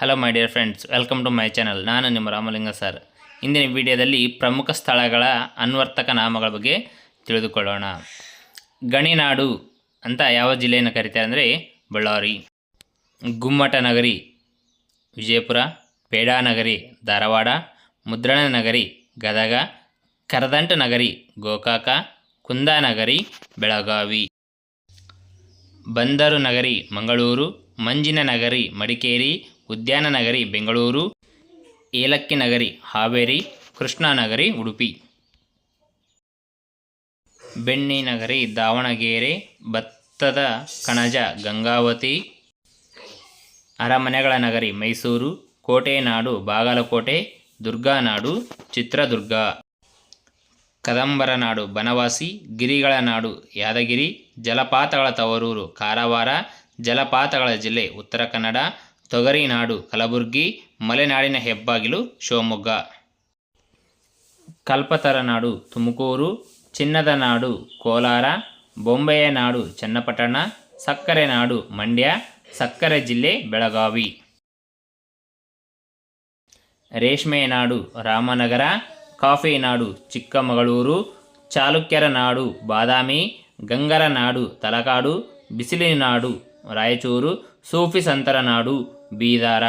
Hello my dear friends welcome to my channel ನಾನು ನಿಮ್ಮ Ramalinga sir ಇಂದಿನ ವಿಡಿಯೋದಲ್ಲಿ ಪ್ರಮುಖ ಸ್ಥಳಗಳ ಅನ್ವರ್ತಕ ನಾಮಗಳ ಬಗ್ಗೆ ತಿಳಿದುಕೊಳ್ಳೋಣ. ಗಣಿನಾಡು ಅಂತ ಯಾವ ಜಿಲ್ಲೆಯನ್ನು ಕರೀತಾರೆ ಅಂದರೆ ಬಳ್ಳಾರಿ. ಗುಮ್ಮಟ ನಗರಿ, ವಿಜಯಪುರ ಪೇಡಾನಗರಿ ಧಾರವಾಡ, ಮುದ್ರಣ ನಗರಿ, ಗದಗ, ಕರದಂಟ ನಗರಿ, ಗೋಕಾಕ ಕುಂದಾನಗರಿ ಬೆಳಗಾವಿ. ಬಂದರು ನಗರಿ ಮಂಗಳೂರು, ಮಂಜಿನ ನಗರಿ ಮಡಿಕೇರಿ, ಉದ್ಯಾನ ನಗರಿ ಬೆಂಗಳೂರು, ಏಲಕ್ಕಿ ನಗರಿ ಹಾವೇರಿ, ಕೃಷ್ಣಾ ನಗರಿ ಉಡುಪಿ. ಬೆಣ್ಣಿ ನಗರಿ ದಾವಣಗೆರೆ, ಭತ್ತದ ಕಣಜ ಗಂಗಾವತಿ, ಅರಮನೆಗಳ ನಗರಿ ಮೈಸೂರು, ಕೋಟೆನಾಡು ಬಾಗಲಕೋಟೆ, ದುರ್ಗಾನಾಡು, ಚಿತ್ರದುರ್ಗ. ಕದಂಬರ ನಾಡು ಬನವಾಸಿ, ಗಿರಿಗಳ ನಾಡು ಯಾದಗಿರಿ, ಜಲಪಾತಗಳ ತವರೂರು ಕಾರವಾರ, ಜಲಪಾತಗಳ ಜಿಲ್ಲೆ ಉತ್ತರ ಕನ್ನಡ, ತೊಗರಿ ನಾಡು ಕಲಬುರಗಿ, ಮಲೆನಾಡಿನ ಹೆಬ್ಬಾಗಿಲು ಶಿವಮೊಗ್ಗ. ಕಲ್ಪತರ ನಾಡು ತುಮಕೂರು, ಚಿನ್ನದ ನಾಡು ಕೋಲಾರ, ಬೊಂಬೆಯ ನಾಡು ಚನ್ನಪಟ್ಟಣ, ಸಕ್ಕರೆ ನಾಡು ಮಂಡ್ಯ, ಸಕ್ಕರೆ ಜಿಲ್ಲೆ ಬೆಳಗಾವಿ. ರೇಷ್ಮೆಯ ನಾಡು ರಾಮನಗರ ಕಾಫಿ ನಾಡು ಚಿಕ್ಕಮಗಳೂರು ಚಾಲುಕ್ಯರ ನಾಡು ಬಾದಾಮಿ ಗಂಗರ ನಾಡು ತಲಕಾಡು ಬಿಸಿಲಿನ ನಾಡು ರಾಯಚೂರು ಸೂಫಿ ಸಂತರ ನಾಡು ಬೀದಾರ